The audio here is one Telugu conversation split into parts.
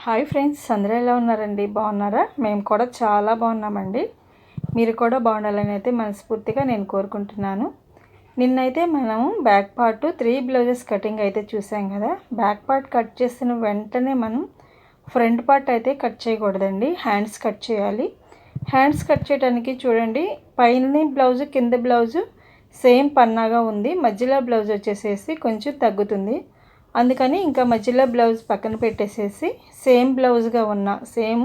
హాయ్ ఫ్రెండ్స్ అందరూ ఎలా ఉన్నారండి? బాగున్నారా? మేము కూడా చాలా బాగున్నామండి. మీరు కూడా బాగుండాలని అయితే మనస్ఫూర్తిగా నేను కోరుకుంటున్నాను. నిన్నైతే మనము back part three blouses cutting అయితే చూసాం కదా. బ్యాక్ పార్ట్ కట్ చేసిన వెంటనే మనం ఫ్రంట్ పార్ట్ అయితే కట్ చేయకూడదండి. హ్యాండ్స్ కట్ చేయాలి. హ్యాండ్స్ కట్ చేయడానికి చూడండి పైన బ్లౌజు కింద బ్లౌజు సేమ్ పన్నాగా ఉంది. మధ్యలో బ్లౌజ్ వచ్చేసేసి కొంచెం తగ్గుతుంది. అందుకని ఇంకా మధ్యలో బ్లౌజ్ పక్కన పెట్టేసేసి సేమ్ బ్లౌజ్గా ఉన్న సేమ్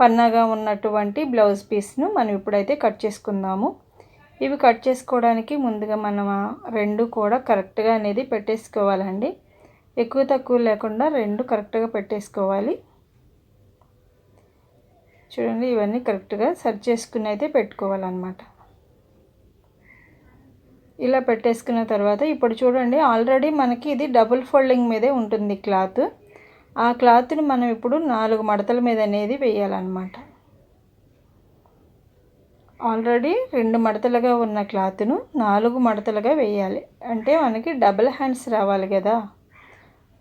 పన్నాగా ఉన్నటువంటి బ్లౌజ్ పీస్ను మనం ఇప్పుడైతే కట్ చేసుకుందాము. ఇవి కట్ చేసుకోవడానికి ముందుగా మనం రెండు కూడా కరెక్ట్గా అనేది పెట్టేసుకోవాలండి. ఎక్కువ తక్కువ లేకుండా రెండు కరెక్ట్గా పెట్టేసుకోవాలి. చూడండి ఇవన్నీ కరెక్ట్గా సర్చ్ చేసుకుని అయితే పెట్టుకోవాలన్నమాట. ఇలా పెట్టేసుకున్న తర్వాత ఇప్పుడు చూడండి ఆల్రెడీ మనకి ఇది డబుల్ ఫోల్డింగ్ మీదే ఉంటుంది క్లాత్ ఆ క్లాత్ని మనం ఇప్పుడు నాలుగు మడతల మీద అనేది వేయాలన్నమాట. ఆల్రెడీ రెండు మడతలుగా ఉన్న క్లాత్ను నాలుగు మడతలుగా వేయాలి. అంటే మనకి డబుల్ హ్యాండ్స్ రావాలి కదా.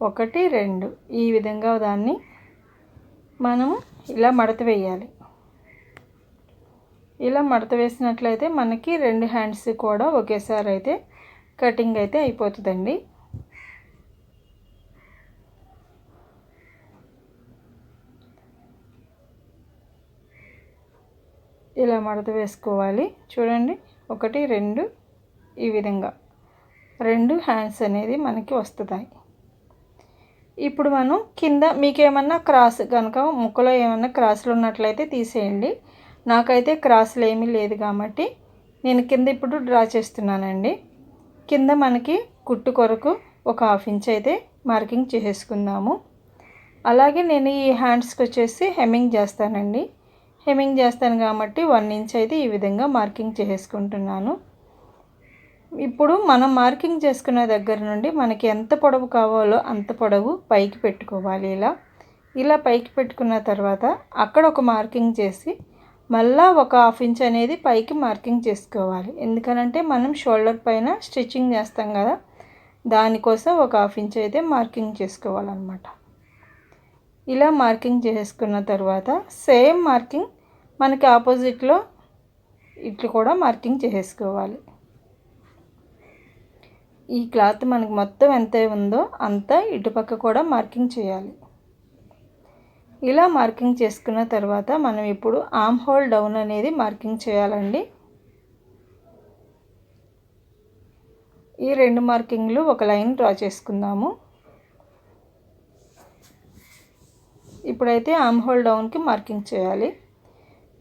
ఒకటి రెండు. ఈ విధంగా దాన్ని మనము ఇలా మడత వేయాలి. ఇలా మడత వేసినట్లయితే మనకి రెండు హ్యాండ్స్ కూడా ఒకేసారి అయితే కటింగ్ అయితే అయిపోతుందండి. ఇలా మడత వేసుకోవాలి. చూడండి ఒకటి రెండు ఈ విధంగా. రెండు హ్యాండ్స్ అనేది మనకి వస్తున్నాయి. ఇప్పుడు మనం కింద మీకేమన్నా క్రాస్ కనుక ముక్కలో ఏమన్నా క్రాసులు ఉన్నట్లయితే తీసేయండి. నాకైతే క్రాస్లు ఏమీ లేదు కాబట్టి నేను కింద ఇప్పుడు డ్రా చేస్తున్నానండి. కింద మనకి కుట్టు కొరకు ఒక హాఫ్ ఇంచ్ అయితే మార్కింగ్ చేసేసుకుందాము. అలాగే నేను ఈ హ్యాండ్స్కి వచ్చేసి హెమ్మింగ్ చేస్తానండి. హెమ్మింగ్ చేస్తాను కాబట్టి వన్ ఇంచ్ అయితే ఈ విధంగా మార్కింగ్ చేసుకుంటున్నాను ఇప్పుడు మనం మార్కింగ్ చేసుకున్న దగ్గర నుండి మనకి ఎంత పొడవు కావాలో అంత పొడవు పైకి పెట్టుకోవాలి ఇలా. ఇలా పైకి పెట్టుకున్న తర్వాత అక్కడ ఒక మార్కింగ్ చేసి మళ్ళా ఒక హాఫ్ ఇంచ్ అనేది పైకి మార్కింగ్ చేసుకోవాలి. ఎందుకనంటే మనం షోల్డర్ పైన స్టిచ్చింగ్ చేస్తాం కదా దానికోసం ఒక హాఫ్ ఇంచ్ అయితే మార్కింగ్ చేసుకోవాలన్నమాట. ఇలా మార్కింగ్ చేసుకున్న తర్వాత సేమ్ మార్కింగ్ మనకి ఆపోజిట్లో ఇట్లు కూడా మార్కింగ్ చేసుకోవాలి. ఈ క్లాత్ మనకి మొత్తం ఎంత ఉందో అంతా ఇటుపక్క కూడా మార్కింగ్ చేయాలి. ఇలా మార్కింగ్ చేసుకున్న తర్వాత మనం ఇప్పుడు ఆమ్ హోల్ డౌన్ అనేది మార్కింగ్ చేయాలండి. ఈ రెండు మార్కింగ్లు ఒక లైన్ డ్రా చేసుకుందాము. ఇప్పుడైతే ఆమ్ హోల్ డౌన్కి మార్కింగ్ చేయాలి.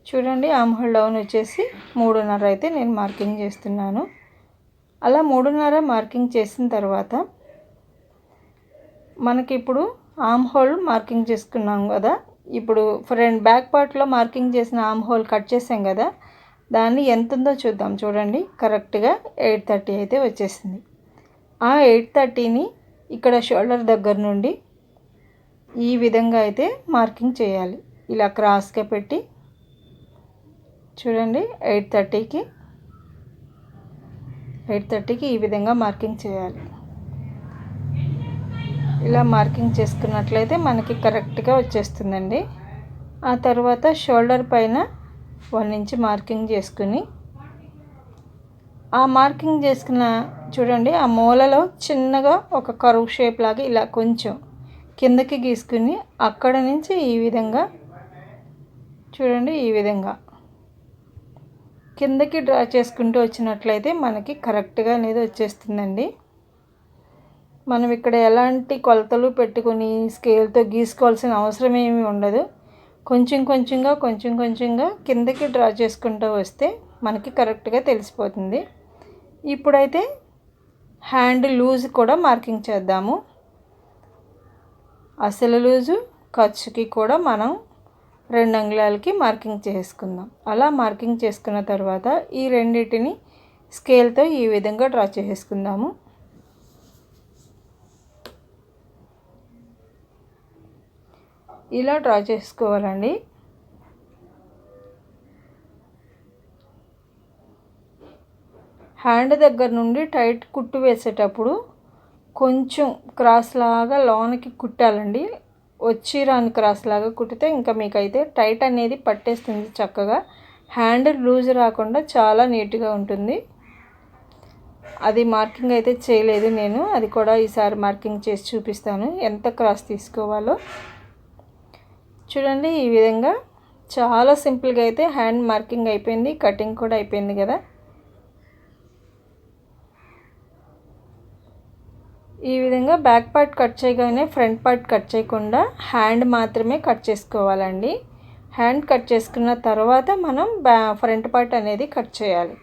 చూడండి ఆమ్ హోల్ డౌన్ వచ్చేసి మూడున్నర అయితే నేను మార్కింగ్ చేస్తున్నాను. అలా మూడున్నర మార్కింగ్ చేసిన తర్వాత మనకి ఇప్పుడు ఆమ్ హోల్ మార్కింగ్ చేసుకున్నాం కదా. ఇప్పుడు ఫ్రంట్ బ్యాక్ పార్ట్లో మార్కింగ్ చేసిన ఆమ్ హోల్ కట్ చేసాం కదా. దాన్ని ఎంత ఉందో చూద్దాం. చూడండి. కరెక్ట్గా ఎయిట్ థర్టీ అయితే వచ్చేసింది. ఆ ఎయిట్ థర్టీని ఇక్కడ షోల్డర్ దగ్గర నుండి ఈ విధంగా అయితే మార్కింగ్ చేయాలి. ఇలా క్రాస్గా పెట్టి. చూడండి. ఎయిట్ థర్టీకి ఎయిట్ థర్టీకి ఈ విధంగా మార్కింగ్ చేయాలి. ఇలా మార్కింగ్ చేసుకున్నట్లయితే మనకి కరెక్ట్గా వచ్చేస్తుందండి. ఆ తర్వాత షోల్డర్ పైన వన్ ఇంచ్ మార్కింగ్ చేసుకుని ఆ మార్కింగ్ చేసుకున్న చూడండి ఆ మూలలో చిన్నగా ఒక కరువు షేప్ లాగా ఇలా కొంచెం కిందకి గీసుకుని అక్కడ నుంచి ఈ విధంగా చూడండి ఈ విధంగా కిందకి డ్రా చేసుకుంటూ వచ్చినట్లయితే మనకి కరెక్ట్గా అనేది వచ్చేస్తుందండి. మనం ఇక్కడ ఎలాంటి కొలతలు పెట్టుకొని స్కేల్తో గీసుకోవాల్సిన అవసరం ఏమీ ఉండదు. కొంచెం కొంచెంగా కొంచెం కొంచెంగా కిందకి డ్రా చేసుకుంటూ వస్తే మనకి కరెక్ట్గా తెలిసిపోతుంది. ఇప్పుడైతే హ్యాండ్ లూజ్ కూడా మార్కింగ్ చేద్దాము. అసలు లూజు ఖర్చుకి కూడా మనం రెండు అంగుళాలకి మార్కింగ్ చేసుకుందాం. అలా మార్కింగ్ చేసుకున్న తర్వాత ఈ రెండింటిని స్కేల్తో ఈ విధంగా డ్రా చేసుకుందాము. ఇలా డ్రా చేసుకోవాలండి. హ్యాండ్ దగ్గర నుండి టైట్ కుట్టు వేసేటప్పుడు కొంచెం క్రాస్ లాగా లోనకి కుట్టాలండి. వచ్చి రాని క్రాస్ లాగా కుట్టితే ఇంకా మీకైతే టైట్ అనేది పట్టేస్తుంది చక్కగా. హ్యాండ్ లూజ్ రాకుండా చాలా నీట్గా ఉంటుంది. అది మార్కింగ్ అయితే చేయలేదు నేను. అది కూడా ఈసారి మార్కింగ్ చేసి చూపిస్తాను. ఎంత క్రాస్ తీసుకోవాలో. చూడండి ఈ విధంగా చాలా సింపుల్గా అయితే హ్యాండ్ మార్కింగ్ అయిపోయింది కటింగ్ కూడా అయిపోయింది కదా. ఈ విధంగా బ్యాక్ పార్ట్ కట్ చేయగానే ఫ్రంట్ పార్ట్ కట్ చేయకుండా హ్యాండ్ మాత్రమే కట్ చేసుకోవాలండి. హ్యాండ్ కట్ చేసుకున్న తర్వాత మనం బ్యా ఫ్రంట్ పార్ట్ అనేది కట్ చేయాలి.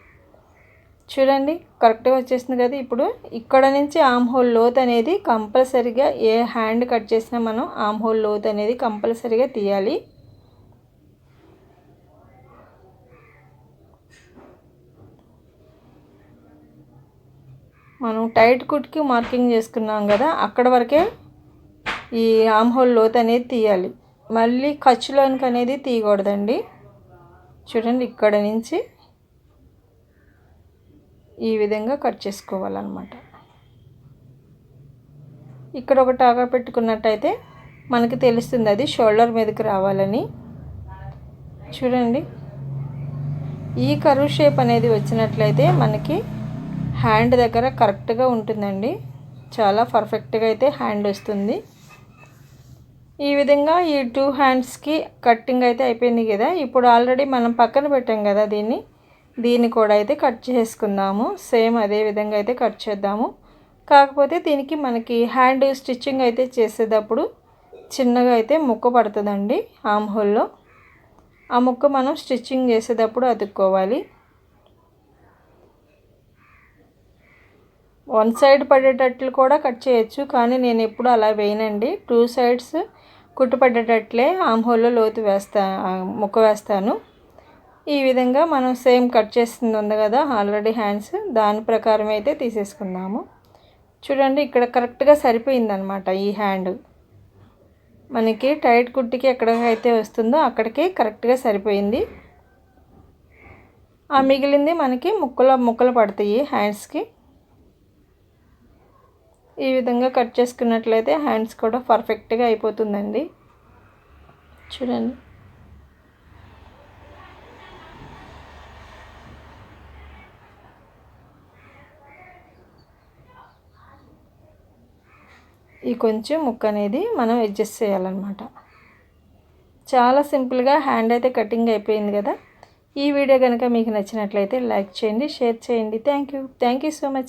చూడండి కరెక్ట్గా వచ్చేసింది కదా. ఇప్పుడు ఇక్కడ నుంచి ఆమ్ హోల్ లోత్ అనేది కంపల్సరిగా ఏ హ్యాండ్ కట్ చేసినా మనం ఆమ్ హోల్ లోత్ అనేది కంపల్సరిగా తీయాలి. మనం టైట్ కుట్కి మార్కింగ్ చేసుకున్నాం కదా అక్కడ వరకే ఈ ఆమ్ హోల్ లోత్ అనేది తీయాలి. మళ్ళీ ఖర్చులోనికి అనేది తీయకూడదండి. చూడండి ఇక్కడ నుంచి ఈ విధంగా కట్ చేసుకోవాలన్నమాట. ఇక్కడ ఒక టాగా పెట్టుకున్నట్టయితే మనకి తెలుస్తుంది అది షోల్డర్ మీదకి రావాలని. చూడండి. ఈ కరువు షేప్ అనేది వచ్చినట్లయితే మనకి హ్యాండ్ దగ్గర కరెక్ట్గా ఉంటుందండి. చాలా పర్ఫెక్ట్గా అయితే హ్యాండ్ వస్తుంది. ఈ విధంగా ఈ టూ హ్యాండ్స్కి కట్టింగ్ అయితే అయిపోయింది కదా. ఇప్పుడు ఆల్రెడీ మనం పక్కన పెట్టాం కదా దీన్ని. దీన్ని కూడా అయితే కట్ చేసుకుందాము. సేమ్ అదే విధంగా అయితే కట్ చేద్దాము. కాకపోతే దీనికి మనకి హ్యాండ్ స్టిచ్చింగ్ అయితే చేసేటప్పుడు చిన్నగా అయితే ముక్క పడుతుందండి ఆమ్ హోల్లో ఆ ముక్క మనం స్టిచ్చింగ్ చేసేటప్పుడు అతుక్కోవాలి. వన్ సైడ్ పడేటట్లు కూడా కట్ చేయొచ్చు కానీ నేను ఎప్పుడు అలా వేయనండి. టూ సైడ్స్ కుట్టు పడేటట్లే ఆమ్ హోల్లో లోతు వేస్తా ముక్క వేస్తాను. ఈ విధంగా మనం సేమ్ కట్ చేసింది ఉంది కదా ఆల్రెడీ హ్యాండ్స్. దాని ప్రకారం అయితే తీసేసుకుందాము. చూడండి ఇక్కడ కరెక్ట్గా సరిపోయిందనమాట ఈ హ్యాండ్. మనకి టైట్ కుట్టికి ఎక్కడికైతే వస్తుందో అక్కడికి కరెక్ట్గా సరిపోయింది. ఆ మిగిలింది మనకి ముక్కలు ముక్కలు పడతాయి హ్యాండ్స్కి. ఈ విధంగా కట్ చేసుకున్నట్లయితే హ్యాండ్స్ కూడా పర్ఫెక్ట్గా అయిపోతుందండి. చూడండి. ఈ కొంచెం ముక్క అనేది మనం అడ్జస్ట్ చేయాలన్నమాట. చాలా సింపుల్గా హ్యాండ్ అయితే కటింగ్ అయిపోయింది కదా. ఈ వీడియో కనుక మీకు నచ్చినట్లయితే లైక్ చేయండి షేర్ చేయండి. Thank you. Thank you so much.